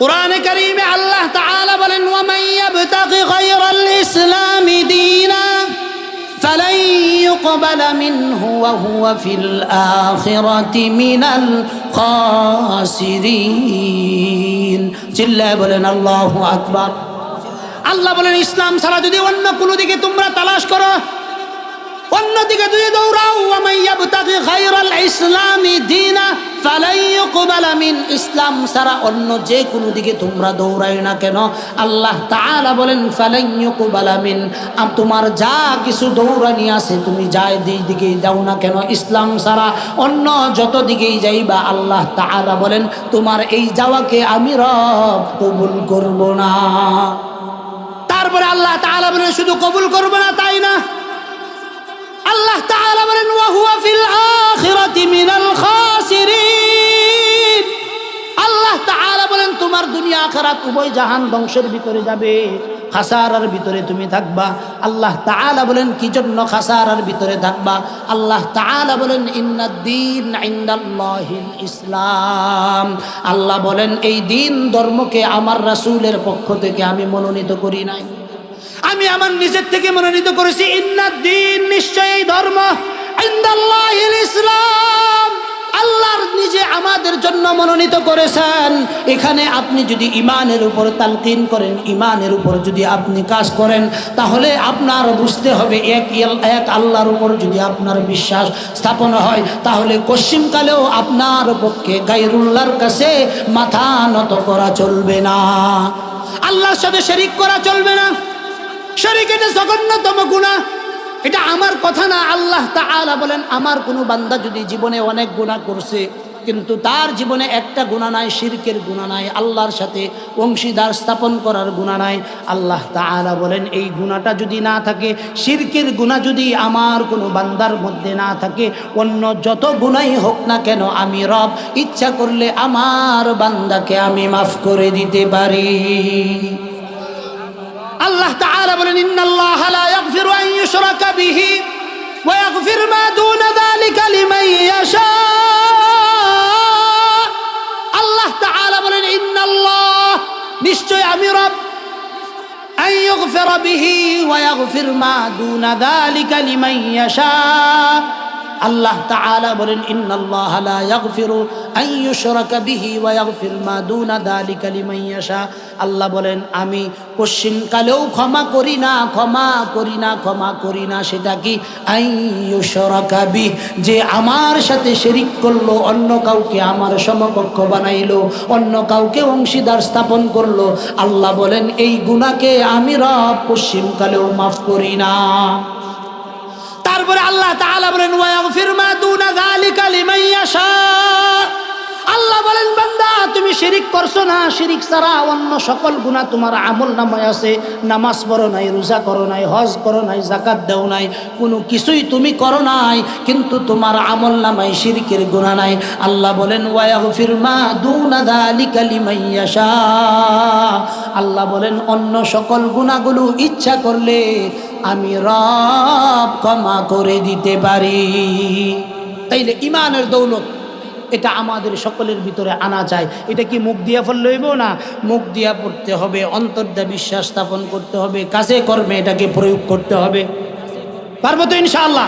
কোরআনে কারিমে আল্লাহ তাআলা বলেন ওয়ামান ইয়াবতাগি গায়রাল ইসলামি দীনা فلن يقبل منه وهو في الآخرة من الخاسرين চিল্লায় বলেন আল্লাহু আকবার আল্লাহ বলেন ইসলাম ছাড়া যদি অন্য কোনো দিকে তোমরা তালাশ করো অন্যদিকে যদি দৌড়াও আমাইয়াবতাগি গায়রাল ইসলামি দীনা ফালাই ইউকবালা মিন ইসলাম ছাড়া অন্য যে কোনো দিকে তোমরা দৌড়াই না কেন? আল্লাহ তাআলা বলেন, ফালাই ইউকবালা তোমার যা কিছু দৌড়ানি আছে, তুমি যাই দিক দিকে যাও না কেন? ইসলাম ছাড়া অন্য যত দিকেই যাইবা, আল্লাহ তাআলা বলেন, তোমার এই যাওয়াকে আমি রব কবুল করব না। তারপরে আল্লাহ তাআলা বলেন, শুধু কবুল করব না, তাই না? আল্লাহ তাআলা বলেন, ওয়া হুয়া ফিল আখিরাত উভয় জাহান ধ্বংসের ভিতরে যাবে। খাসারার ভিতরে তুমি থাকবা। আল্লাহ তাআলা বলেন, কি জন্য খাসারার ভিতরে থাকবা? আল্লাহ তাআলা বলেন ইন্নাদ্দিন ইনদাল্লাহিল ইসলাম। আল্লাহ বলেন, এই দিন ধর্মকে আমার রাসূলের পক্ষ থেকে আমি মনোনীত করি নাই। আমি আমার নিজের থেকে মনোনীত করেছি। ইন্নাদ্দিন নিশ্চয়ই ধর্ম। ইনদাল্লাহিল ইসলাম। আল্লাহর নিজে আমাদের জন্য মনোনীত করেছেন। এখানে আপনি যদি ইমানের উপর তালকিন করেন ইমানের উপর যদি আপনি কাজ করেন, তাহলে আপনার বুঝতে হবে এক এক আল্লাহর উপর যদি আপনার বিশ্বাস স্থাপন হয়, তাহলে পশ্চিমকালেও আপনার পক্ষে গাইরুল্লাহর কাছে মাথা নত করা চলবে না। আল্লাহর সাথে শরিক করা চলবে না। শরিক এটা জঘন্যতম গুণা এটা আমার কথা না, আল্লাহ তাআলা বলেন, আমার কোনো বান্দা যদি জীবনে অনেক গুণা করছে, কিন্তু তার জীবনে একটা গুণা নাই, শিরকের গুণা নাই, আল্লাহর সাথে অংশীদার স্থাপন করার গুণা নাই, আল্লাহ তাআলা বলেন, এই গুণাটা যদি না থাকে, শিরকের গুণা যদি আমার কোনো বান্দার মধ্যে না থাকে, অন্য যত গুণাই হোক না কেন, আমি রব, ইচ্ছা করলে আমার বান্দাকে আমি মাফ করে দিতে পারি। আল্লাহ তাআলা বলেন ইন্নাল্লাহ লা ইয়াগফিরু আন ইউশরাকা বিহি ওয়া ইয়াগফির মা দুনা যালিকা লিমান ইয়াশা আল্লাহ তাআলা বলেন ইন্নাল্লাহ নিশ্চয় আমি রব أن يغفر به ويغفر ما دون ذلك لمن يشاء আল্লাহ তাআলা বলেন, ইন্নাল্লাহ লা ইয়াগফিরু আন ইউশরাকা বিহি ওয়া ইয়াগফির মা দুনা যালিকা লিমান ইয়াশা। আল্লাহ বলেন, আমি পশ্চিমকালেও ক্ষমা করি না, ক্ষমা করি না, ক্ষমা করি না, সেটা কি? আন ইউশরাকা বিহ যে আমার সাথে শিরিক করল, অন্য কাউকে আমার সমকক্ষ বানাইলো, অন্য কাউকে অংশীদার স্থাপন করল। আল্লাহ বলেন, এই গুনাহকে আমি রব পশ্চিমকালেও মাফ করি না। তারপরে আল্লাহ তাআলা বলেন ওয়াগফির মা দুনা যালিকা লিমান ইয়াশা। আল্লাহ বলেন, বান্দা, তুমি শিরিক করছ না? শিরিক ছাড়া অন্য সকল গুনাহ তোমার আমল নামায় আছে। নামাজ পড়ো নাই, রোজা করো নাই, হজ করো নাই জাকাত দেও নাই। কোনো কিছুই তুমি করো নাই, কিন্তু তোমার আমল নামায় শিরিকের গুনাহ নাই। আল্লাহ বলেন ওয়াগফির মা দুনা যালিকা লিমান ইয়াশা। আল্লাহ বলেন, অন্য সকল গুণাগুলো ইচ্ছা করলে আমি রব ক্ষমা করে দিতে পারি। তাইলে ইমানের দৌলত এটা আমাদের সকলের ভিতরে আনা যায়। এটা কি মুখ দিয়া ফল লইব না? মুখ দিয়া পড়তে হবে, অন্তর্দা বিশ্বাস স্থাপন করতে হবে, কাজে কর্মে এটাকে প্রয়োগ করতে হবে। পারব তো ইনশাআল্লাহ?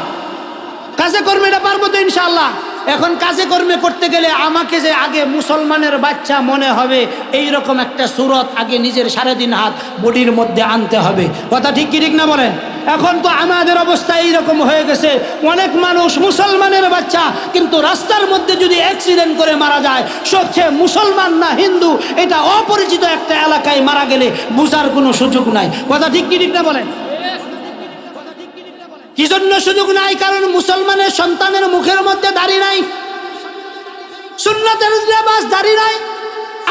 কাজে কর্মে এটা পারব তো ইনশাআল্লাহ? এখন কাজে কর্মে করতে গেলে আমাকে যে আগে মুসলমানের বাচ্চা মনে হবে এই রকম একটা সুরত আগে নিজের সাড়ে তিন হাত বডির মধ্যে আনতে হবে। কথা ঠিক কি, ঠিক না বলেন? এখন তো আমাদের অবস্থা এইরকম হয়ে গেছে। অনেক মানুষ মুসলমানের বাচ্চা, কিন্তু রাস্তার মধ্যে যদি অ্যাক্সিডেন্ট করে মারা যায়, সবচেয়ে মুসলমান না হিন্দু, এটা অপরিচিত একটা এলাকায় মারা গেলে বুঝার কোনো সুযোগ নাই। কথা ঠিক কি, ঠিক না বলেন? কি জন্য সুযোগ নাই, কারণ মুসলমানের সন্তানের মুখের মধ্যে দাড়ি নাই। সুন্নতের লেবাস দাড়ি নাই।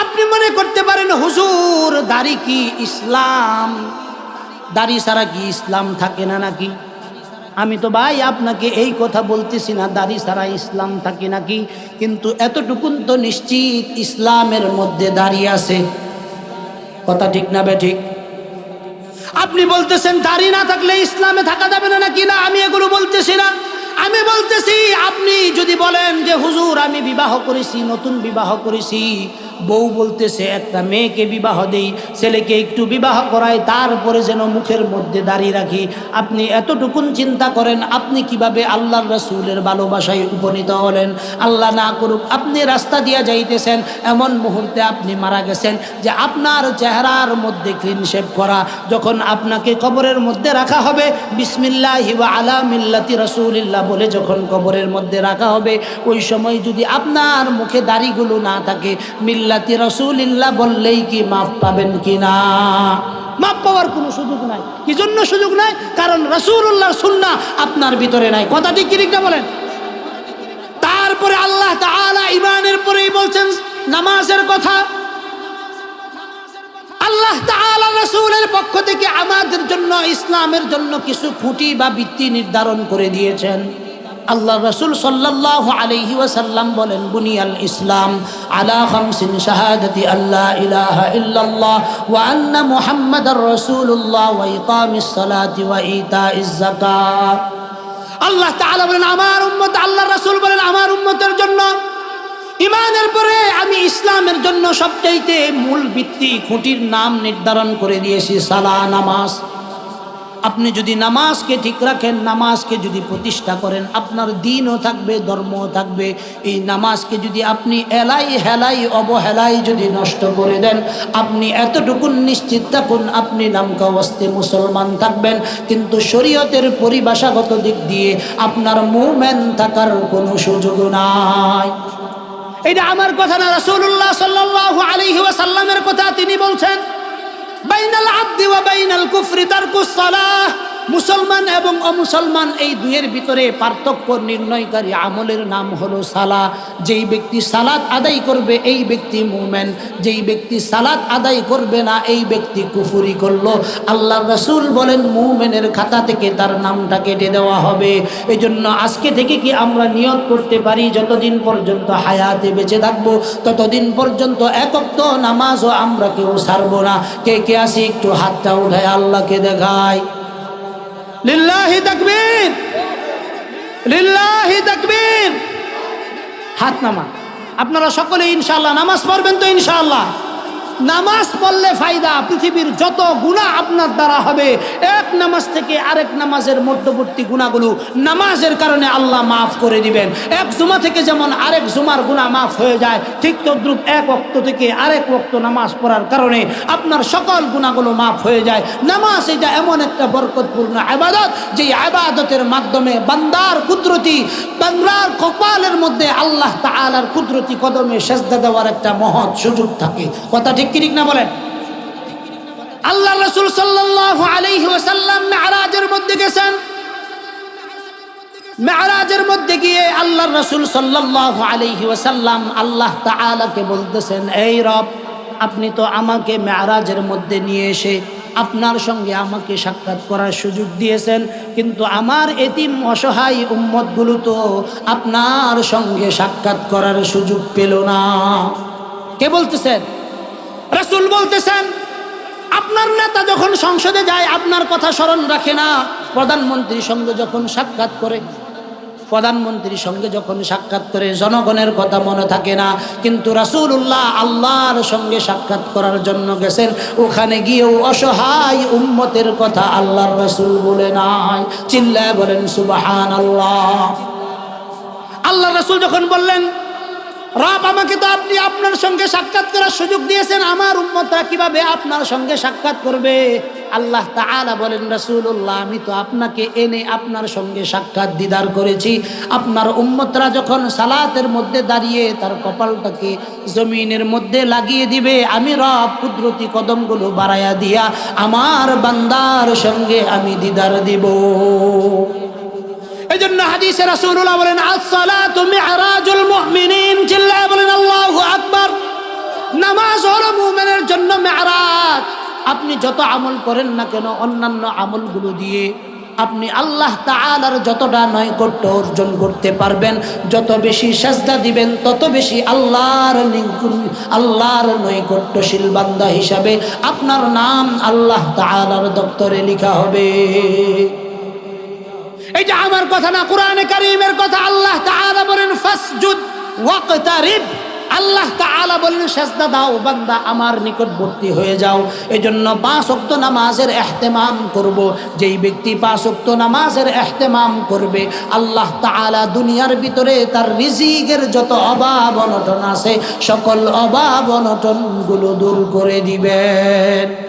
আপনি মনে করতে পারেন, হুজুর, দাড়ি কি ইসলাম? দাড়ি ছাড়া কি ইসলাম থাকে না নাকি? আমি তো ভাই আপনাকে এই কথা বলতেছি না, দাড়ি ছাড়া ইসলাম থাকে নাকি? কিন্তু এতটুকুন তো নিশ্চিত ইসলামের মধ্যে দাঁড়িয়ে আছে। কথা ঠিক না বে ঠিক? আপনি বলতেছেন দাড়ি না থাকলে ইসলামে থাকা যাবে না নাকি? না, আমি এগুলো বলতেছি না। আমি বলতেছি, আপনি যদি বলেন যে, হুজুর, আমি বিবাহ করেছি, নতুন বিবাহ করেছি। বউ বলতেছে, একটা মেয়েকে বিবাহ দেই, ছেলেকে একটু বিবাহ করায় তারপরে যেন মুখের মধ্যে দাঁড়িয়ে রাখি। আপনি এতটুকুন চিন্তা করেন, আপনি কীভাবে আল্লাহর রসুলের ভালোবাসায় উপনীত হলেন? আল্লাহ না করুক, আপনি রাস্তা দিয়ে যাইতেছেন, এমন মুহূর্তে আপনি মারা গেছেন যে আপনার চেহারার মধ্যে ক্লিন শেপ করা। যখন আপনাকে কবরের মধ্যে রাখা হবে, বিসমিল্লাহ হিবা আলা মিল্লাতি রসুলিল্লাহ বলে যখন কবরের মধ্যে রাখা হবে, ওই সময় যদি আপনার মুখে দাড়িগুলো না থাকে মিল্লাতি রসুলিল্লাহ বললেই কি মাফ পাবেন কি না মাপ পাওয়ার কোনো সুযোগ নাই। কি জন্য সুযোগ নাই? কারণ রসুল্লাহর সুন্না আপনার ভিতরে নাই। কথা ঠিক কিরিকটা বলেন? তারপরে আল্লাহ তাআলা ইমানের পরেই বলছেন, নামাজের কথা। আল্লাহ তাআলা রাসূলের পক্ষ থেকে আমাদের জন্য, ইসলামের জন্য কিছু খুঁটি বা ভিত্তি নির্ধারণ করে দিয়েছেন। আল্লাহ রসুল সাল্লাহ আলহি ওয়াসাল্লাম বলেন, বুনিয়াল ইসলাম আলা খামসিন শাহাদাতি আল্লাহ ইলাহা ইল্লাল্লাহ ওয়া আন্না মুহাম্মাদার রাসূলুল্লাহ ওয়া ইকামিস সালাতি ওয়া ইতাইজ যাকাত। আল্লাহ তাআলা বলেন, আমার উম্মত, আল্লাহ রাসূল বলেন, আমার উম্মতের জন্য ইমানের পরে আমি ইসলামের জন্য সবচাইতে মূল ভিত্তি খুঁটির নাম নির্ধারণ করে দিয়েছি, সালা, নামাজ। আপনি যদি নামাজকে ঠিক রাখেন, নামাজকে যদি প্রতিষ্ঠা করেন, আপনার দিনও থাকবে, ধর্মও থাকবে। এই নামাজকে যদি আপনি এলাই হেলাই, অবহেলাই যদি নষ্ট করে দেন, আপনি এতটুকুন নিশ্চিত থাকুন, আপনি নামকা অবস্থে মুসলমান থাকবেন। কিন্তু শরীয়তের পরিভাষাগত দিক দিয়ে আপনার মুভমেন্ট থাকার কোনো সুযোগ নাই। এটা আমার কথা না, রাসূলুল্লাহ সাল্লাল্লাহু আলাইহি ওয়াসাল্লামের কথা তিনি বলছেন। বাইনাল আব্দি ওয়া বাইনাল কুফরি তারকুস সালাহ মুসলমান এবং অমুসলমান এই দুয়ের ভিতরে পার্থক্য নির্ণয়কারী আমলের নাম হলো সালা যেই ব্যক্তি সালাত আদায় করবে, এই ব্যক্তি মুমেন। যেই ব্যক্তি সালাত আদায় করবে না, এই ব্যক্তি কুফুরি করল। আল্লাহ রসুল বলেন, মুমেনের খাতা থেকে তার নামটা কেটে দেওয়া হবে। এই জন্য আজকে থেকে কি আমরা নিয়ত করতে পারি? যতদিন পর্যন্ত হায়াতে বেঁচে থাকব, ততদিন পর্যন্ত একক্ত নামাজও আমরা কেউ সারবো না। কে কে আসি একটু হাতটা উঠায় আল্লাহকে দেখায়। হাত নামা আপনারা সকলে ইনশাল্লাহ নামাজ পড়বেন তো ইনশাআল্লাহ। নামাজ পড়লে ফায়দা, পৃথিবীর যত গুণা আপনার দ্বারা হবে, এক নামাজ থেকে আরেক নামাজের মধ্যবর্তী গুণাগুলো নামাজের কারণে আল্লাহ মাফ করে দিবেন। এক জুমা থেকে যেমন আরেক জুমার গুণা মাফ হয়ে যায়, ঠিক তদ্রুপ এক অক্ত থেকে আরেক অক্ত নামাজ পড়ার কারণে আপনার সকল গুণাগুলো মাফ হয়ে যায়। নামাজ এটা এমন একটা বরকতপূর্ণ আবাদত যে আবাদতের মাধ্যমে বান্দার কুদরতি বাংলার কপালের মধ্যে আল্লাহ তাআলার কুদরতি কদমে সেজদা দেওয়ার একটা মহৎ সুযোগ থাকে। কথা ঠিক কি ঠিক না বলেন? আল্লাহ রসুল সাল্লাল্লাহু আলাইহি ওয়াসাল্লাম মেরাজের মধ্যে গেছেন। মেরাজের মধ্যে গিয়ে আল্লাহ রসুল সাল্লাল্লাহু আলাইহি ওয়াসাল্লাম আল্লাহ তাআলাকে বলতেছেন, এই রব, আপনি তো আমাকে মধ্যে নিয়ে এসে আপনার সঙ্গে আমাকে সাক্ষাৎ করার সুযোগ দিয়েছেন, কিন্তু আমার এতিম অসহায় উম্মতগুলো তো আপনার সঙ্গে সাক্ষাৎ করার সুযোগ পেল না। কে বলতেছেন? রসুল বলতেছেন, আপনার নেতা যখন সংসদে যায়, আপনার কথা স্মরণ রাখে না। প্রধানমন্ত্রীর সঙ্গে যখন সাক্ষাৎ করে, প্রধানমন্ত্রীর সঙ্গে যখন সাক্ষাৎ করে, জনগণের কথা মনে থাকে না। কিন্তু রাসূলুল্লাহ আল্লাহর সঙ্গে সাক্ষাৎ করার জন্য গেছেন। ওখানে গিয়েও অসহায় উম্মতের কথা আল্লাহর রসুল বলে নাই। চিল্লায় বলেন সুবাহান আল্লাহ আল্লাহ রসুল যখন বললেন রব আমাকে তো আপনি আপনার সঙ্গে সাক্ষাৎ করার সুযোগ দিয়েছেন। আমার উম্মতরা কীভাবে আপনার সঙ্গে সাক্ষাৎ করবে? আল্লাহ তাআলা বলেন, রাসূলুল্লাহ, আমি তো আপনাকে এনে আপনার সঙ্গে সাক্ষাৎ দিদার করেছি। আপনার উম্মতরা যখন সালাতের মধ্যে দাঁড়িয়ে তার কপালটাকে জমিনের মধ্যে লাগিয়ে দিবে, আমি রব, কুদরতি কদমগুলো বাড়াইয়া দিয়া আমার বান্দার সঙ্গে আমি দিদার দিব। জন্য হাদিসে রাসূলুল্লাহ বলেন, আস-সালাতু মি'রাজুল মুমিনিন। চিল্লায় বলেন, আল্লাহু আকবার। নামাজ হলো মুমিনের জন্য মেরাজ। আপনি যত আমল করেন না কেন, অন্যান্য আমলগুলো দিয়ে আপনি আল্লাহ তাআলার যতটা নয় নৈকট্য অর্জন করতে পারবেন। যত বেশি সাজদা দিবেন, তত বেশি আল্লাহর আল্লাহর নৈকট্যশীল বান্দা হিসাবে আপনার নাম আল্লাহ তাআলার দপ্তরে লেখা হবে। এটা আমার কথা না, কোরআনে কারীমের কথা। আল্লাহ তাআলা বলেন, ফাসজুদ ওয়াকতারিব। আল্লাহ তাআলা বলেন, সেজদা দাও, বান্দা আমার নিকটবর্তী হয়ে যাও। এজন্য পাঁচ ওয়াক্ত নামাজের এহতেমাম করব। যেই ব্যক্তি পাঁচ ওয়াক্ত নামাজের এহতেমাম করবে, আল্লাহ তাআলা দুনিয়ার ভিতরে তার রিজিকের যত অভাব অনটন আছে, সকল অভাব অনটনগুলো দূর করে দিবেন।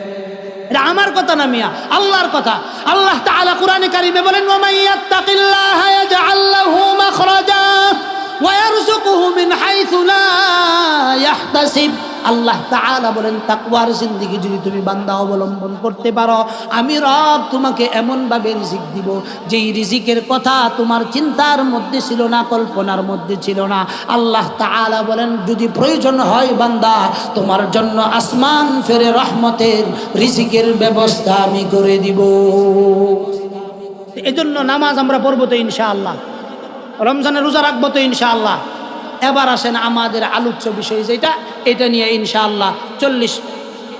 এটা আমার কথা না মিয়া, আল্লাহর কথা। আল্লাহ তাআলা কোরআনে কারিমে বলেন আল্লাহ ইয়াত্তাকিল্লাহা ইয়াজআল লাহু মাখরাজা ওয়া ইয়ারযুকুহু মিন হাইথু লা ইয়াহতাসিব। আল্লাহ তাআলা বলেন, তাকওয়ার জিন্দেগি যদি তুমি বান্দা অবলম্বন করতে পারো, আমি রব তোমাকে এমন ভাবে রিজিক দিব, যেই রিজিকের কথা তোমার চিন্তার মধ্যে ছিল না, কল্পনার মধ্যে ছিল না। আল্লাহ তাআলা বলেন, যদি প্রয়োজন হয় বান্দা, তোমার জন্য আসমান ফেরে রহমতের রিজিকের ব্যবস্থা আমি করে দিব। এজন্য নামাজ আমরা পড়ব তো ইনশাআল্লাহ। রমজানের রোজা রাখব তো ইনশাআল্লাহ। এবার আসেন আমাদের আলোচ্য বিষয় যেটা, এটা নিয়ে ইনশাআল্লাহ চল্লিশ,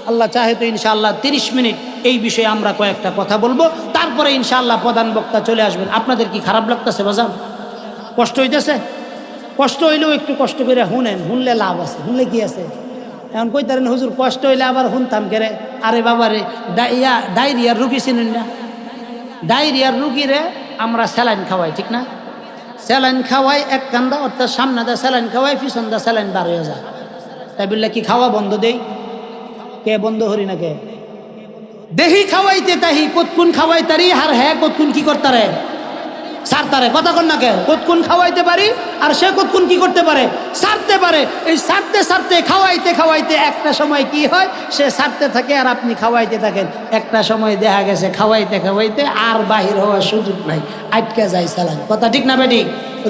আল্লাহ চাহে তো ইনশাআল্লাহ তিরিশ মিনিট এই বিষয়ে আমরা কয়েকটা কথা বলব। তারপরে ইনশাআল্লাহ প্রধান বক্তা চলে আসবেন। আপনাদের কি খারাপ লাগতেছে বাজান? কষ্ট হইতেছে? কষ্ট হইলেও একটু কষ্ট করে শুনেন শুনলে লাভ আছে শুনলে কি আছে? এখন কইতারেন হুজুর, কষ্ট হইলে আবার শুনতাম কেরে? আরে বাবারে, ডাইয়া, ডায়রিয়ার রুগী চিনেন না? ডায়রিয়ার রুগীরে আমরা স্যালাইন খাওয়াই, ঠিক না? স্যালাইন খাওয়াই এক কান্দা, অর্থাৎ সামনে দা স্যালাইন খাওয়াই, পিছন দা স্যালাইন বার হয়ে যায়। তাই বললে কি খাওয়া বন্ধ দেই? কে বন্ধ হরি না কে? দেহি খাওয়াইতে তাহি কতকুন খাওয়াই তারি, আর হ্যাঁ কতকুন কি করতারে? সারতারে কথা কন না কে কতকুন খাওয়াইতে পারি, আর সে কতকুন কি করতে পারে? সারতে পারে। এই সারতে সারতে, খাওয়াইতে খাওয়াইতে একটা সময় কি হয়? সে সারতে থাকে আর আপনি খাওয়াইতে থাকেন। একটা সময় দেখা গেছে খাওয়াইতে খাওয়াইতে আর বাহির হওয়ার সুযোগ নাই। আটকে যায় সালান কথা ঠিক না বেটি?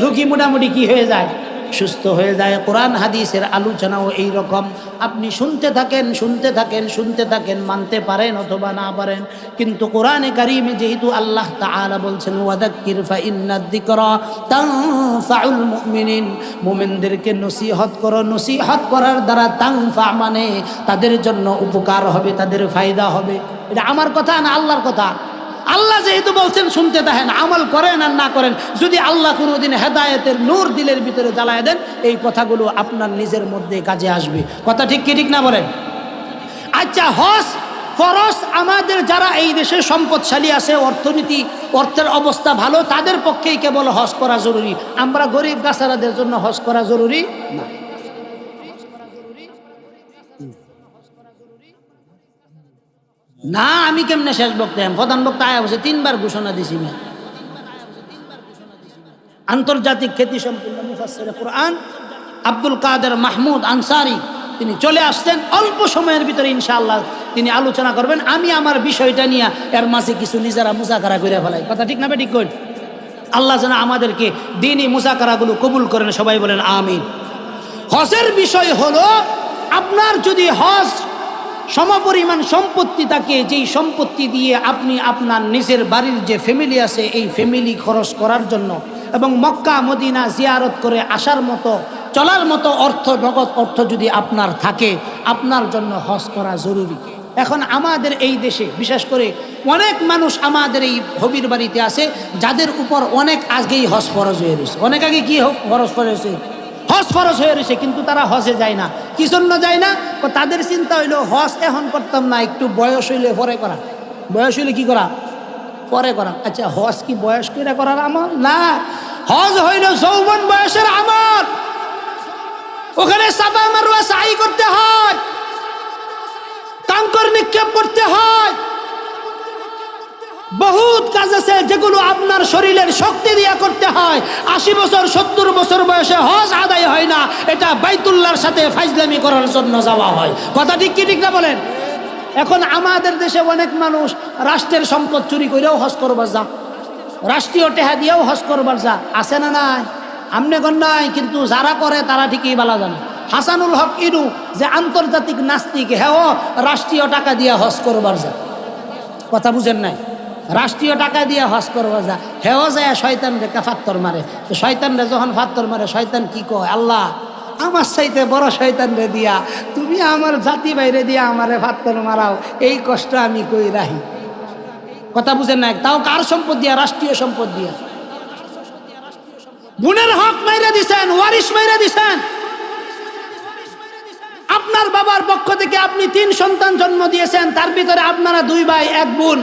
রুগী মোটামুটি কি হয়ে যায়? সুস্থ হয়ে যায়। কোরআন, হাদিসের আলোচনাও এই রকম আপনি শুনতে থাকেন শুনতে থাকেন শুনতে থাকেন, মানতে পারেন অথবা না পারেন। কিন্তু কোরআনে কারিমে যেহেতু আল্লাহ তাআলা বলছেন, ওয়াদাক্কির ফা ইন্নাদ যিকরা তানফাউল মুমিনিন মুমিনদেরকে নসিহত করো। নসিহত করার দ্বারা তানফা মানে তাদের জন্য উপকার হবে, তাদের ফায়দা হবে। এটা আমার কথা না আল্লাহর কথা? আল্লাহ যেহেতু বলছেন, শুনতে থাকেন আমল করেন আর না করেন, যদি আল্লাহ কোনোদিন হেদায়েতের নূর দিলের ভিতরে জ্বালায় দেন, এই কথাগুলো আপনার নিজের মধ্যে কাজে আসবে। কথা ঠিক কি, ঠিক না বলেন? আচ্ছা হস ফরস আমাদের যারা এই দেশে সম্পদশালী আছে, অর্থনীতি, অর্থের অবস্থা ভালো, তাদের পক্ষেই কেবল হজ করা জরুরি। আমরা গরিব গাছারাদের জন্য হজ করা জরুরি না? না, আমি কেমনে শেষ বক্তা প্রধান বক্তা আয়া বসে তিনবার ঘোষণা দিছি আমি আন্তর্জাতিক খ্যাতি সম্পূর্ণ আব্দুল কাদের মাহমুদ আনসারি, তিনি চলে আসছেন। অল্প সময়ের ভিতরে ইনশাআল্লাহ তিনি আলোচনা করবেন। আমি আমার বিষয়টা নিয়ে এর মাঝে কিছু নিজেরা মুজাকারা করে ফেলাই। কথা ঠিক না ঠিক কই? আল্লাহ যেন আমাদেরকে দিনই মুজাকারাগুলো কবুল করেন, সবাই বলেন আমিন। হজের বিষয় হলো, আপনার যদি হজ সমপরিমাণ সম্পত্তি থাকে যেই সম্পত্তি দিয়ে আপনি আপনার নিজের বাড়ির যে ফ্যামিলি আছে, এই ফ্যামিলি খরচ করার জন্য এবং মক্কা, মদিনা জিয়ারত করে আসার মতো, চলার মতো অর্থ, নগদ অর্থ যদি আপনার থাকে, আপনার জন্য হজ করা জরুরি। এখন আমাদের এই দেশে, বিশেষ করে অনেক মানুষ আমাদের এই হবির বাড়িতে আছে, যাদের উপর অনেক আগেই হজ ফরজ হয়ে রয়েছে। অনেক আগে কি হোক ফরজ হয়েছে? হজ ফরজ হয়ে রয়েছে, কিন্তু তারা হজে যায় না। কি জন্য যায় না? তাদের চিন্তা হইল, হজ এখন করতাম না, একটু বয়স হইলে পরে করা। বয়স হইলে কি করা? পরে করা। আচ্ছা হজ কি বয়স করে করার আমল? না। হজ হইল যৌবন বয়সের আমল। ওখানে সাবা মারুয়া সাই করতে হয়। কাঙ্কর নিক্ষেপ করতে হয়। বহুত কাজ আছে যেগুলো আপনার শরীরের শক্তি দিয়া করতে হয়। আশি বছর, সত্তর বছর বয়সে হজ আদায় হয় না। এটা বাইতুল্লাহর সাথে ফাইজলামি করার জন্য যাওয়া হয়। কথা ঠিক কি ঠিক না বলেন? এখন আমাদের দেশে অনেক মানুষ রাষ্ট্রের সম্পদ চুরি করেও হজ করবার যা। রাষ্ট্রীয় টেহা দিয়েও হজ করবার যা। আছে না নাই? আমনে গণ নাই, কিন্তু যারা করে তারা ঠিকই বলা জানে। হাসানুল হক ইনু যে আন্তর্জাতিক নাস্তিক হ্যাঁ রাষ্ট্রীয় টাকা দিয়ে হজ করবার যা। কথা বুঝেন নাই? রাষ্ট্রীয় টাকা দিয়ে হজ করবা যা। হেও যায় শয়তান রে ফাত্তর মারে। তো শয়তান রে যখন ফাত্তর মারে, শয়তান কি কয়? আল্লাহ, আমার চাইতে বড় শয়তান রে দিয়া, তুমি আমার জাতি বাইরে দিয়া আমারে ফাত্তর মারাও। এই কষ্ট আমি কই রাহি কথা বুঝেন নাই তাও কার সম্পদ দিয়া? রাষ্ট্রীয় সম্পদ দিয়া। বোনের হক মাইরে দিছেন ওয়ারিস মাইরে দিছেন। আপনার বাবার পক্ষ থেকে আপনি তিন সন্তান জন্ম দিয়েছেন, তার ভিতরে আপনারা দুই ভাই, এক বোন।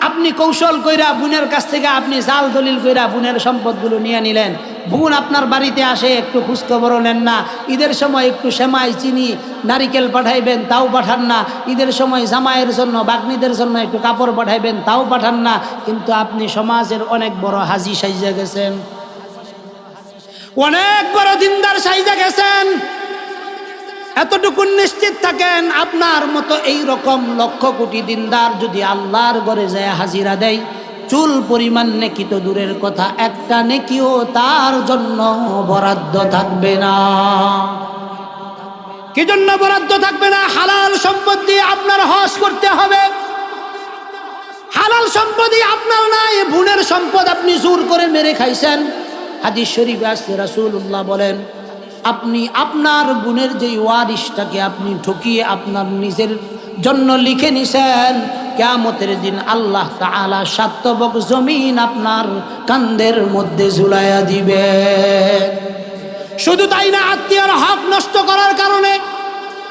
আপনি কৌশল কইরা বোনের কাছ থেকে আপনি জাল দলিল কইরা বোনের সম্পদগুলো নিয়ে নিলেন। বোন আপনার বাড়িতে আসে, একটু খোঁজখবর নেন না। ঈদের সময় একটু সেমাই, চিনি, নারিকেল পাঠাইবেন, তাও পাঠান না। ঈদের সময় জামাইয়ের জন্য, বাগ্নিদের জন্য একটু কাপড় পাঠাইবেন, তাও পাঠান না। কিন্তু আপনি সমাজের অনেক বড় হাজি সাইজা গেছেন। অনেক বড় দিনদার সাইজা গেছেন। এতটুকু নিশ্চিত থাকেন, আপনার মতো এই রকম লক্ষ কোটি দিনদার যদি আল্লাহর ঘরে যায় হাজিরা দেয়, চুল পরিমাণ নেকি তো দূরের কথা, একটা নেকিও তার জন্য বরাদ্দ থাকবে না। কি জন্য বরাদ্দ থাকবে না? হালাল সম্পদ দিয়ে আপনার হজ করতে হবে। হালাল সম্পদই আপনার নাই ভুনের সম্পদ আপনি জোর করে মেরে খাইছেন। হাদিস শরীফ আসছে, রাসূলুল্লাহ বলেন আপনি আপনার গুণের যে ওয়ারিসটাকে আপনি ঠকিয়ে আপনার নিজের জন্য লিখে নিছেন, কেয়ামতের দিন আল্লাহ তাআলা সাতবক জমিন আপনার কান্দের মধ্যে ঝুলাইয়া দিবে। শুধু তাই না, আত্মীয়র হক নষ্ট করার কারণে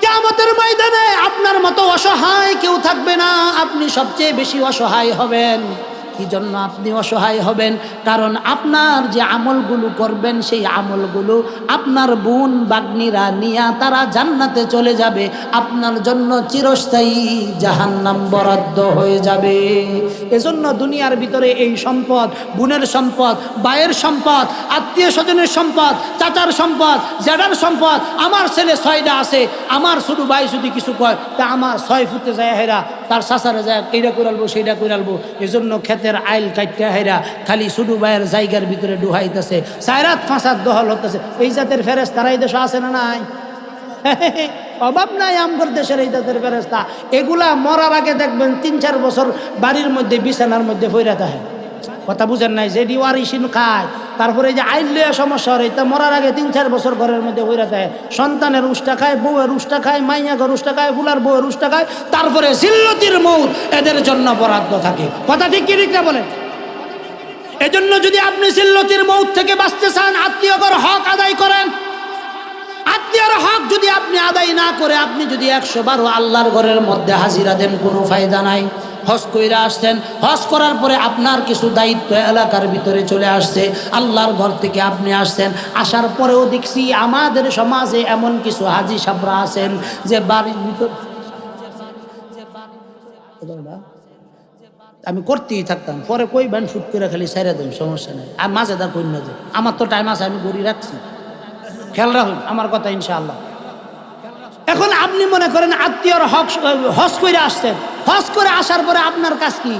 কেয়ামতের ময়দানে আপনার মতো অসহায় কেউ থাকবে না, আপনি সবচেয়ে বেশি অসহায় হবেন। কি জন্য আপনি অসহায় হবেন? কারণ আপনার যে আমলগুলো করবেন, সেই আমলগুলো আপনার বোন, বাগ্নিরা নিয়া তারা জান্নাতে চলে যাবে। আপনার জন্য চিরস্থায়ী জাহান্নাম বরাদ্দ হয়ে যাবে। এজন্য দুনিয়ার ভিতরে এই সম্পদ, বোনের সম্পদ, বায়ের সম্পদ, আত্মীয় স্বজনের সম্পদ, চাচার সম্পদ জেডার সম্পদ, আমার ছেলে ছয়টা আছে, আমার শুধু ভাই যদি কিছু কয়, তা আমার ছয় ফুটে যায় হেরা, তার শাসারে যায়, এইটা করালবো সেইটা করালবো এজন্য ক্ষেতের আইল কাটতে হেরা খালি শুধু ভাইয়ের জায়গার ভিতরে ডুহাইতেছে সায়রাত ফাঁসার দহল হতেছে এই জাতের ফেরেস এই দেশে আছে না নাই? অভাব নাই আমগর দেশের এই জাতের ফেরেস্তা এগুলা মরার আগে দেখবেন তিন চার বছর বাড়ির মধ্যে, বিছানার মধ্যে ফইরা থাকে। কথা বুঝেন নাই, যে ডিওয়ারিসিন খায়, তারপরে যে আইল সমস্যা হয়, তা মরার আগে তিন চার বছর ঘরের মধ্যে হইরা থাকে সন্তানের উষ্টা খায়, বউয়ের উষ্টা খায়, মাইয়া ঘর উষ্টা খায়, ফুলার বউয়ের উষ্টা খায়, তারপরে জিল্লতির মৌত এদের জন্য বরাদ্দ থাকে। কথা ঠিক কি ঠিক না বলেন? এজন্য যদি আপনি সিল্লতির মৌত থেকে বাঁচতে চান আত্মীয়কর হক আদায় করেন। আত্মীয়র হক যদি আপনি আদায় না করে, আপনি যদি একশো বারো আল্লাহর ঘরের মধ্যে হাজিরা দেন, কোনো ফায়দা নাই। হজ কইরা আসছেন। হজ করার পরে আপনার কিছু দায়িত্ব এলাকার ভিতরে চলে আসছে। আল্লাহর ঘর থেকে আপনি আসছেন। আসার পরেও দেখছি আমাদের সমাজে এমন কিছু হাজি সাবরা আছেন যে বাড়ির ভিতর আমি করতেই থাকতাম। পরে কই ব্যান শুট করে খালি সাইরা দেন সমস্যা নেই। আর মাঝে দা কই না যে, আমার তো টাইম আছে, আমি গড়ি রাখছি। খেয়াল রাখুন, আমার কথা ইনশাআল্লাহ। এখন আপনি মনে করেন আত্মীয়র হক হজ করে আসছেন। হজ করে আসার পরে আপনার কাজ কি?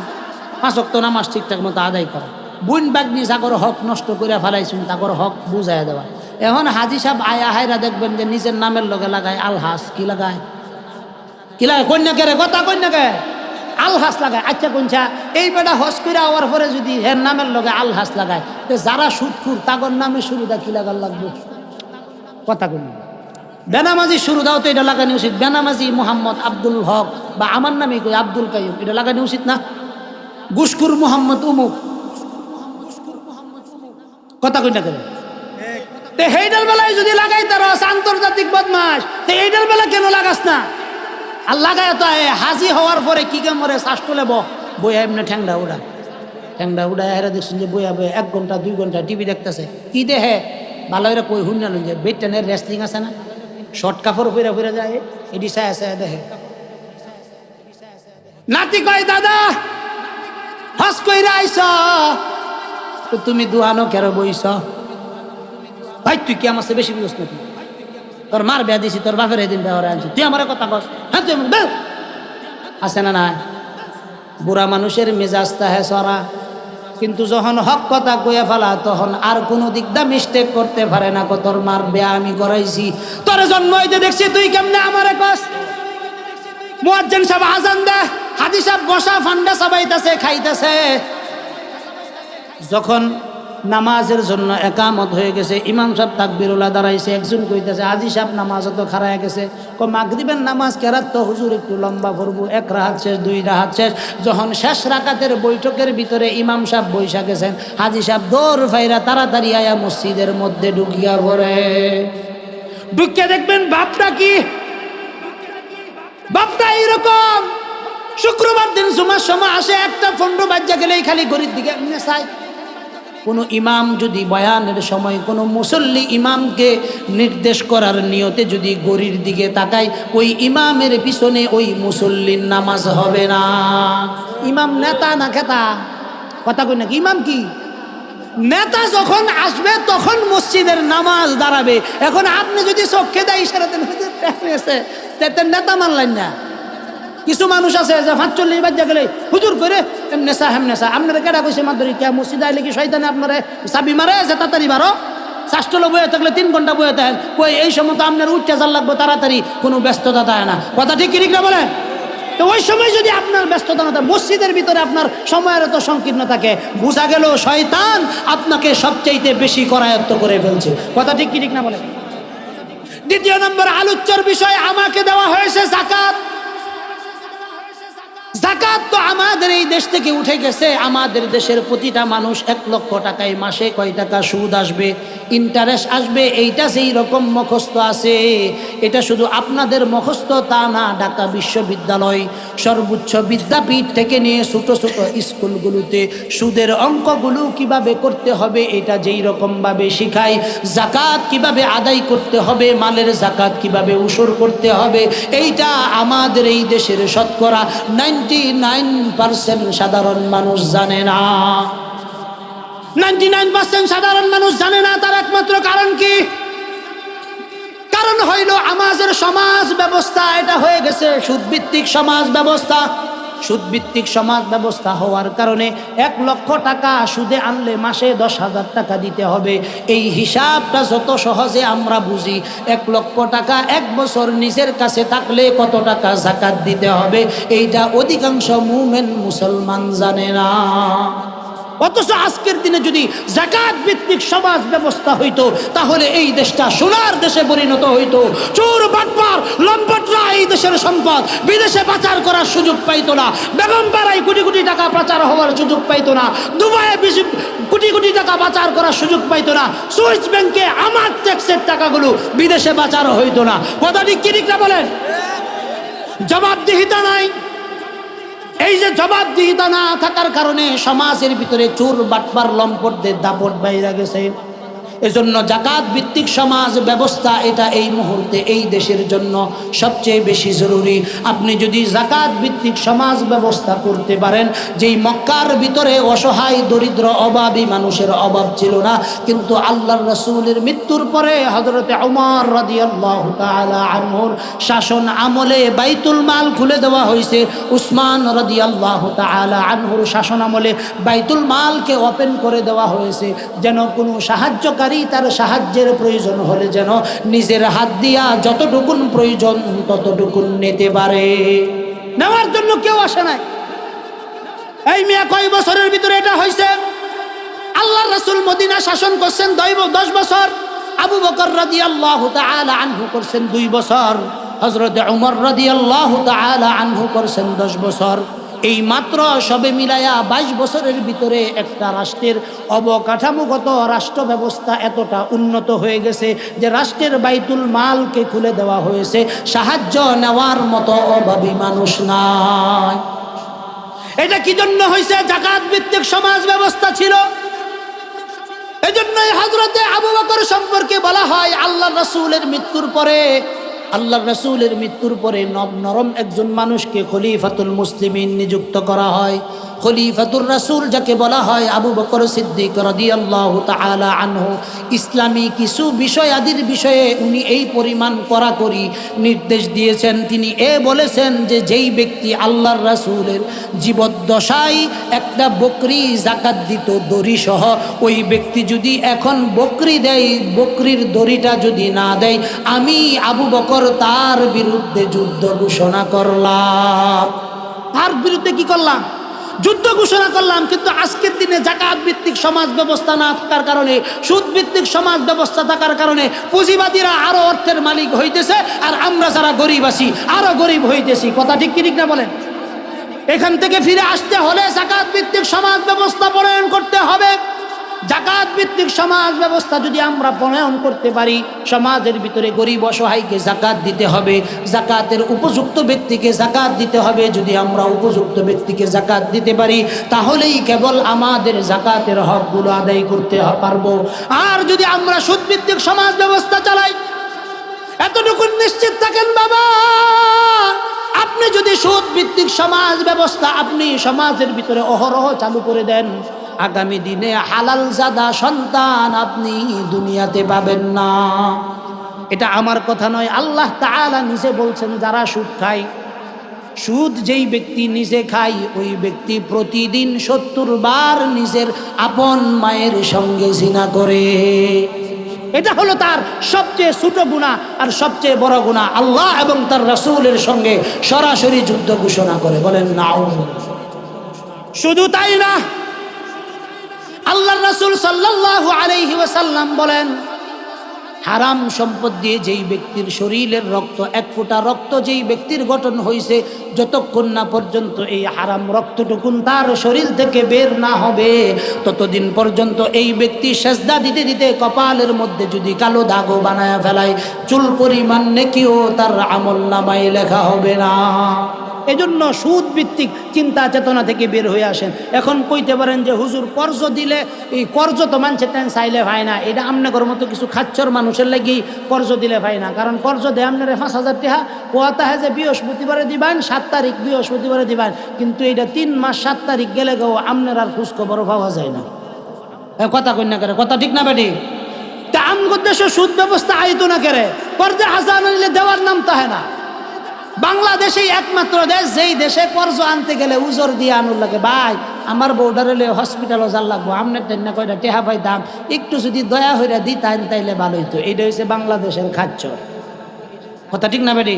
পাঁচ অক্ত নামাজ ঠিকঠাক মতো আদায় করা। বুন বাগনি সাগর হক নষ্ট করে ফেলাইছুন তাগর হক বুঝাই দেওয়া। এখন হাজি সাহেব আয়া হায়রা দেখবেন যে নিজের নামের লগে লাগায়, আলহাস কি লাগায়? কি লাগে কন্যাকে রে, কথা কন্যাকে? আলহাস লাগায়। আচ্ছা কোনছা এই বেটা হজ করে আওয়ার পরে যদি হের নামের লগে আলহাস লাগায়, তো যারা সুদখুর তাগর নামে সুবিধা কি লাগার লাগবে? কথা কন্যা বেনামাজি শুরু, দাও তো এটা লাগানো উচিত। বেনামাজি মোহাম্মদ আব্দুল হক বা আমার নামে কই আব্দুল কাইম এটা লাগানো উচিত না? গুসকুর মোহাম্মদ উমুক। কথা কই না কেন? তে হেইটার বেলায় যদি লাগাই তার আন্তর্জাতিক বদমাস তে এইটার বেলা কেন লাগাস না? আর লাগায় তো হাজি হওয়ার পরে কি কে মরে শ্বাস তুলে বইয়া এমনি ঠ্যাংডা উড়া। ঠ্যাংডা উড়া হেরা দেখছেন যে বইয়া বইয়া এক ঘণ্টা, দুই ঘণ্টা টিভি দেখতেছে। কি দেহে? ভালো করে কই হুন না যে বেটেনের রেসলিং আছে না? শর্ট কাপড় ফিরে ফিরে যায়, এটি সায় সায় দেখে। নাতি কয়, দাদা, হস কইরা তো তুমি দুহানো কেন বইস? ভাই, তুই কি আমার বেশি বুঝস নাকি? তোর মার বিয়া দিছি, তোর বাপের এদিন ব্যবহার আনছি। তুই আমার কথা কস। হ্যাঁ তুই। আছে না না বুড়া মানুষের মেজাজ তাহে সরা। কিন্তু যখন হক কথা কয়ে ফেলা, তখন আর কোনো দিকদা মিস্টেক করতে পারে না তোর মার বেয়া আমি করাইছি। তোর জন্ম হইতে দেখছি তুই কেমনে আমারে কস? মুয়াজ্জেন সাহেব আজান দে, হাজি সাহেব বসা, ফান্ডা সবাইতেছে, খাইতেছে। যখন নামাজের জন্য একামত হয়ে গেছে। ইমাম সাহেব তাকবিরুল্লাহ দাঁড়াইছে, একজন কইতেছে, আজি সাহেব নামাজ তো খারায় গেছে। ক, মাগরিবের নামাজ কেরাত তো হুজুর একটু লম্বা করব এক রাহাত শেষ, দুই রাহাত শেষ। যখন শেষ রাকাতের বৈঠকের ভিতরে ইমাম সাহেব বৈশা গেছেন, হাজি সাহেব, দৌড় ফাইরা তাড়াতাড়ি আয়া মসজিদের মধ্যে ঢুকিয়া পড়ে। ঢুকিয়া দেখবেন বাপটা কি? বাপটা এইরকম। শুক্রবার দিন জুমার সময় আসে, একটা পনেরো বাজ্যা গেলেই খালি গরিব দিকে চায় কোনো ইমাম যদি বয়ানের সময় কোনো মুসল্লি ইমামকে নির্দেশ করার নিয়তে যদি গরির দিকে তাকায়, ওই ইমামের পিছনে ওই মুসল্লির নামাজ হবে না। ইমাম নেতা না খেতা? কথা কই নাকি? ইমাম কি? নেতা যখন আসবে, তখন মসজিদের নামাজ দাঁড়াবে। এখন আপনি যদি চোখে দেয় ইশারাতে তাতে নেতা মানলেন না। কিছু মানুষ আছে, যে পাঁচচল্লিশ বাজ্যা গেলে, হুজুর করে এমনে সা, হেমনে সা। আপনারা কেডা কইছে, মাদুরি কে মসজিদ আইলে কি শয়তানে আপনারা চাবি মারে, যে তাড়াতাড়ি বারো চাষটলো বয়ে থাকলে তিন ঘণ্টা বয়ে থাকেন। কই, এই সময় তো আপনার উচ্চাচার লাগবে, তাড়াতাড়ি কোনো ব্যস্ততা দেয় না। কথা ঠিক কি, ঠিক না বলেন? তো ওই সময় যদি আপনার ব্যস্ততা না থাকে, মসজিদের ভিতরে আপনার সময়ের এত সংকীর্ণ থাকে, বোঝা গেল শয়তান আপনাকে সবচাইতে বেশি করায়ত্ত করে ফেলছে। কথা ঠিক কি, ঠিক না বলেন? দ্বিতীয় নম্বর আলোচ্যর বিষয় আমাকে দেওয়া হয়েছে জাকাত জাকাত তো আমাদের এই দেশ থেকে উঠে গেছে। আমাদের দেশের প্রতিটা মানুষ এক লক্ষ টাকায় মাসে কয় টাকা সুদ আসবে ইন্টারেস্ট আসবে, এইটা সেই রকম মুখস্থ আছে। এটা শুধু আপনাদের মুখস্থ, তা না, ঢাকা বিশ্ববিদ্যালয় সর্বোচ্চ বিদ্যাপীঠ থেকে নিয়ে ছোট ছোট স্কুলগুলোতে সুদের অঙ্কগুলো কীভাবে করতে হবে, এটা যেই রকমভাবে শিখায়। জাকাত কীভাবে আদায় করতে হবে, মালের জাকাত কীভাবে উসুর করতে হবে, এইটা আমাদের এই দেশের শতকরা নাইনটি নাইন পার্সেন্ট সাধারণ মানুষ জানে না। নাইনটি নাইন পার্সেন্ট সাধারণ মানুষ জানে না, তার একমাত্র কারণ কি? কারণ হইল, আমাদের সমাজ ব্যবস্থা, এটা হয়ে গেছে, সুদভিত্তিক সমাজ ব্যবস্থা। সুদভিত্তিক সমাজ ব্যবস্থা হওয়ার কারণে এক লক্ষ টাকা সুদে আনলে মাসে দশ হাজার টাকা দিতে হবে। এই হিসাবটা যত সহজে আমরা বুঝি, এক লক্ষ টাকা এক বছর নিজের কাছে থাকলে কত টাকা জাকাত দিতে হবে? এইটা অধিকাংশ মুমেন মুসলমান জানে না। অথচ আজকের দিনে যদি জাকাত ভিত্তিক সমাজ ব্যবস্থা হইতো তাহলে এই দেশটা সোনার দেশে পরিণত হইতো। চোর বাটপার লম্পটরা এই দেশের সম্পদ বিদেশে পাচার করার সুযোগ পাইতো না। বেগম পাড়ায় কোটি কোটি টাকা পাচার হওয়ার সুযোগ পাইতো না। দুবাইয়ে বেশি কোটি কোটি টাকা পাচার করার সুযোগ পাইতো না। সুইস ব্যাংকে আমার ট্যাক্সের টাকাগুলো বিদেশে পাচার হইতো না। কথাটি কি ঠিক না বলেন। জবাবদিহিতা নাই। এই যে জবাবদিহিতা না থাকার কারণে সমাজের ভিতরে চোর বাটপার লম্পটদের দাপট বাইরা গেছে। এজন্য জাকাত ভিত্তিক সমাজ ব্যবস্থা এটা এই মুহূর্তে এই দেশের জন্য সবচেয়ে বেশি জরুরি। আপনি যদি জাকাত ভিত্তিক সমাজ ব্যবস্থা করতে পারেন, যেই মক্কার ভিতরে অসহায়, দরিদ্র অভাবী মানুষের অভাব ছিল না, কিন্তু আল্লাহর রসুলের মৃত্যুর পরে হজরতে অমর রাদিয়াল্লাহ তাআলা আনহুর শাসন আমলে বাইতুল মাল খুলে দেওয়া হয়েছে। উসমান রাদিয়াল্লাহ তাআলা আনহুর শাসন আমলে বাইতুল মালকে ওপেন করে দেওয়া হয়েছে, যেন কোনো সাহায্যকারী তার সাহায্যের প্রয়োজন হলে যেন নিজের হাত দিয়া যতটুকুন প্রয়োজন ততটুকুন নিতে পারে। নেওয়ার জন্য কেউ আসে নাই। এই মিয়া কয় বছরের ভিতরে এটা হয়েছে আল্লাহ রাসূল মদিনা শাসন করছেন দশ বছর। আবু বকর রাদি আল্লাহ আনহু করছেন দুই বছর। হজরত উমর রাদি আল্লাহ আনহু করছেন দশ বছর। এই মাত্র সবে মিলায়া বাইশ বছরের ভিতরে একটা রাষ্ট্রের অবকাঠামোগত রাষ্ট্র ব্যবস্থা এতটা উন্নত হয়ে গেছে যে রাষ্ট্রের বাইতুল মালকে খুলে দেওয়া হয়েছে। সাহায্য নেওয়ার মতো অভাবী মানুষ নাই। এটা কি জন্য হয়েছে? জাকাত ভিত্তিক সমাজ ব্যবস্থা ছিল। এই জন্যই হজরতে আবু বকর সম্পর্কে বলা হয় আল্লাহ রসুলের মৃত্যুর পরে আল্লাহ রসুলের মৃত্যুর পরে নরম একজন মানুষকে খলিফাতুল মুসলিমিন নিযুক্ত করা হয়। খলিফাতুর রাসুল যাকে বলা হয় আবু বকর সিদ্দিক রাদিয়াল্লাহু তাআলা আনহু, ইসলামী কিছু বিষয় আদির বিষয়ে উনি এই পরিমাণ কড়াকড়ি নির্দেশ দিয়েছেন। তিনি এ বলেছেন যে যেই ব্যক্তি আল্লাহর রাসূলের জীবদ্দশায় একটা বকরি জাকাত দিত দড়ি সহ ওই ব্যক্তি যদি এখন বকরি দেয়, বকরির দড়িটা যদি না দেয়, আমি আবু বকর তার বিরুদ্ধে যুদ্ধ ঘোষণা করলাম। তার বিরুদ্ধে কি করলাম? যুদ্ধ ঘোষণা করলাম, কিন্তু আজকের দিনে জাকাত ভিত্তিক সমাজ ব্যবস্থা না থাকার কারণে, সুদ ভিত্তিক সমাজ ব্যবস্থা থাকার কারণে পুঁজিবাদীরা আরও অর্থের মালিক হইতেছে, আর আমরা যারা গরিব আছি, আরও গরিব হইতেছি। কথা ঠিক ঠিক না বলেন? এখান থেকে ফিরে আসতে হলে জাকাত ভিত্তিক সমাজ ব্যবস্থা প্রণয়ন করতে হবে। জাকাত ভিত্তিক সমাজ ব্যবস্থা যদি আমরা প্রণয়ন করতে পারি, সমাজের ভিতরে গরিব অসহায়কে জাকাত দিতে হবে, জাকাতের উপযুক্ত ব্যক্তিকে জাকাত দিতে হবে, যদি আমরা উপযুক্ত ব্যক্তিকে জাকাত দিতে পারি, তাহলেই কেবল আমাদের জাকাতের হকগুলো আদায় করতে পারব। আর যদি আমরা সুদভিত্তিক সমাজ ব্যবস্থা চালাই, এতটুকু নিশ্চিত থাকেন বাবা, আপনি যদি সুদ ভিত্তিক সমাজ ব্যবস্থা আপনি সমাজের ভিতরে অহরহ চালু করে দেন আগামী দিনে হালাল জাদা সন্তান আপনি দুনিয়াতে পাবেন না। এটা আমার কথা নয়, আল্লাহ তাআলা নিজে বলছেন, যারা সুদ খায়, সুদ যেই ব্যক্তি নিজে খায়, ওই ব্যক্তি প্রতিদিন সত্তর বার নিজের আপন মায়ের সঙ্গে জিনা করে। এটা হলো তার সবচেয়ে ছোট গুণা আর সবচেয়ে বড় গুণা আল্লাহ এবং তার রাসূলের সঙ্গে সরাসরি যুদ্ধ ঘোষণা করে বলেন নাও শুধু তাই না আল্লাহ রাসূল সাল্লাল্লাহু আলাইহি ওয়াসাল্লাম বলেন, হারাম সম্পদ দিয়ে যেই ব্যক্তির শরীরের রক্ত, এক ফোঁটা রক্ত যেই ব্যক্তির গঠন হয়েছে যতক্ষণ না পর্যন্ত এই হারাম রক্তটুকুন তার শরীর থেকে বের না হবে, ততদিন পর্যন্ত এই ব্যক্তি সেজদা দিতে দিতে কপালের মধ্যে যদি কালো দাগও বানায় ফেলায়, চুল পরিমাণ নেকিও তার আমল নামায় লেখা হবে না। এজন্য সুদ ভিত্তিক চিন্তা চেতনা থেকে বের হয়ে আসেন। এখন কইতে পারেন যে, হুজুর, কর্জ দিলে, এই কর্জ তো মানছে তেন চাইলে ভাই না। এটা আমনাগর মতো কিছু খাচ্ছর মানুষের লাগি কর্জ দিলে ভাই না। কারণ কর্জ দেয় আপনার পাঁচ হাজার টাকা কোয়াতা হয় যে বৃহস্পতিবারে দিবেন, সাত তারিখ বৃহস্পতিবারে দিবেন। কিন্তু এটা তিন মাস, সাত তারিখ গেলে গেও আপনার আর খোঁজ খবরও পাওয়া যায় না। কথা কন্যা করে, কথা ঠিক না বেটি? তা আমগর দেশে সুদ ব্যবস্থা আইতো না করে। কর্জে নিলে দেওয়ার নাম তো হয় না। বাংলাদেশেই একমাত্র দেশ, যেই দেশে পর্য আনতে গেলে উজর দিয়ে আনুর লাগে। ভাই, আমার বউডার হলে হসপিটালও যার লাগবো। আপনার টেন্না কয়টা টেহা পাইতাম একটু যদি দয়া হইরা দিতাম তাইলে ভালো হইতো। এটা হচ্ছে বাংলাদেশের খাচ্ছ কথা ঠিক না বেটি?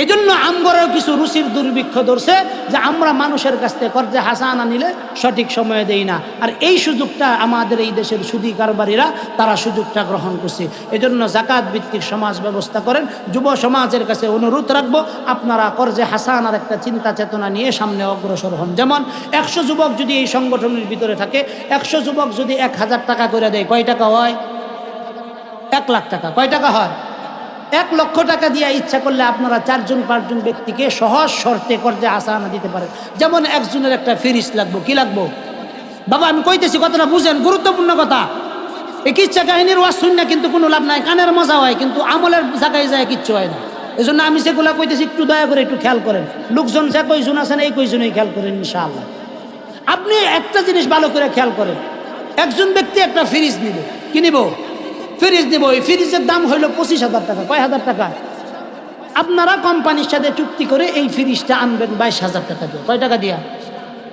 এই জন্য আমগরেও কিছু রুচির দুর্ভিক্ষ ধরছে যে আমরা মানুষের কাছ থেকে কর্জে হাসানা নিলে সঠিক সময়ে দেই না। আর এই সুযোগটা আমাদের এই দেশের সুদী কারবারীরা, তারা সুযোগটা গ্রহণ করছে। এজন্য জাকাত ভিত্তিক সমাজ ব্যবস্থা করেন। যুব সমাজের কাছে অনুরোধ রাখব, আপনারা কর্জে হাসানার একটা চিন্তা চেতনা নিয়ে সামনে অগ্রসর হন। যেমন একশো যুবক যদি এই সংগঠনের ভিতরে থাকে, একশো যুবক যদি এক হাজার টাকা করে দেয়, কয় টাকা হয়? এক লাখ টাকা। কয় টাকা হয়? এক লক্ষ টাকা দিয়ে ইচ্ছা করলে আপনারা চারজন পাঁচজন ব্যক্তিকে সহজ শর্তে কর্জে আসানা দিতে পারেন। যেমন একজনের একটা ফিরিস লাগবো, কি লাগবো? বাবা, আমি কইতেছি কথাটা বুঝেন, গুরুত্বপূর্ণ কথা। এই কিচ্ছা কাহিনীর ওয়াজ শুন না কিন্তু কোনো লাভ নাই, কানের মজা হয়, কিন্তু আমলের জায়গায় যায়, কিচ্ছু হয় না। এই জন্য আমি সেগুলা কইতেছি, একটু দয়া করে একটু খেয়াল করেন। লোকজন যে কইজন আছেন, এই কইজনই খেয়াল করেন, ইনশাআল্লাহ। আপনি একটা জিনিস ভালো করে খেয়াল করেন। একজন ব্যক্তি একটা ফ্রিজ নিব, কি নিব? ফ্রিজ নিব এই ফ্রিজের দাম হইল পঁচিশ হাজার টাকা। কয় হাজার টাকা? আপনারা কোম্পানির সাথে চুক্তি করে এই ফ্রিজটা আনবেন বাইশ হাজার টাকা দিয়ে। কয় টাকা দিয়া?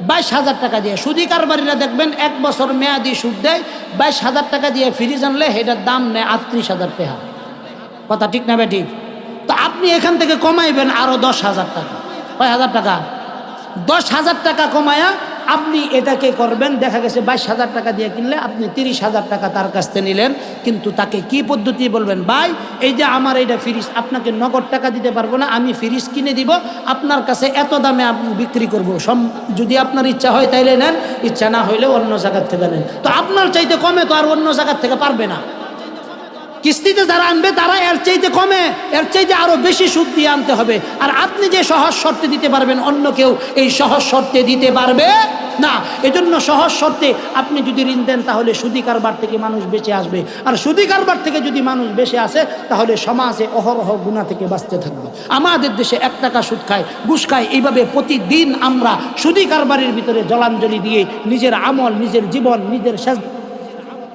বাইশ হাজার টাকা দিয়ে। সুদি কারবারিরা দেখবেন এক বছর মেয়াদি সুদ দেয়, বাইশ হাজার টাকা দিয়ে ফ্রিজ আনলে এটার দাম নেয় আটত্রিশ হাজার টাকা কথা ঠিক না বেটি? তো আপনি এখান থেকে কমাইবেন আরও দশ হাজার টাকা। কয় হাজার টাকা? দশ হাজার টাকা কমায়া আপনি এটাকে করবেন, দেখা গেছে বাইশ হাজার টাকা দিয়ে কিনলে আপনি তিরিশ হাজার টাকা তার কাছ থেকে নিলেন, কিন্তু তাকে কি পদ্ধতি বলবেন? ভাই, এই যে আমার এইটা ফ্রিজ, আপনাকে নগদ টাকা দিতে পারব না, আমি ফ্রিজ কিনে দিব, আপনার কাছে এত দামে আপনি বিক্রি করব। সম, যদি আপনার ইচ্ছা হয় তাইলে নেন, ইচ্ছা না হইলে অন্য জায়গার থেকে নেন। তো আপনার চাইতে কমে তো আর অন্য জায়গার থেকে পারবে না। কিস্তিতে যারা আনবে, তারা এর চাইতে কমে, এর চাইতে আরও বেশি সুদ দিয়ে আনতে হবে। আর আপনি যে সহজ শর্তে দিতে পারবেন, অন্য কেউ এই সহজ শর্তে দিতে পারবে না। এজন্য সহজ শর্তে আপনি যদি ঋণ দেন, তাহলে সুদি কারবার থেকে মানুষ বেঁচে আসবে। আর সুদি কারবার থেকে যদি মানুষ বেঁচে আসে, তাহলে সমাজে অহরহ গুণা থেকে বাঁচতে থাকবে। আমাদের দেশে এক টাকা সুদ খায়, ঘুষ খায়, এইভাবে প্রতিদিন আমরা সুদি কারবারের ভিতরে জলাঞ্জলি দিয়ে নিজের আমল, নিজের জীবন, নিজের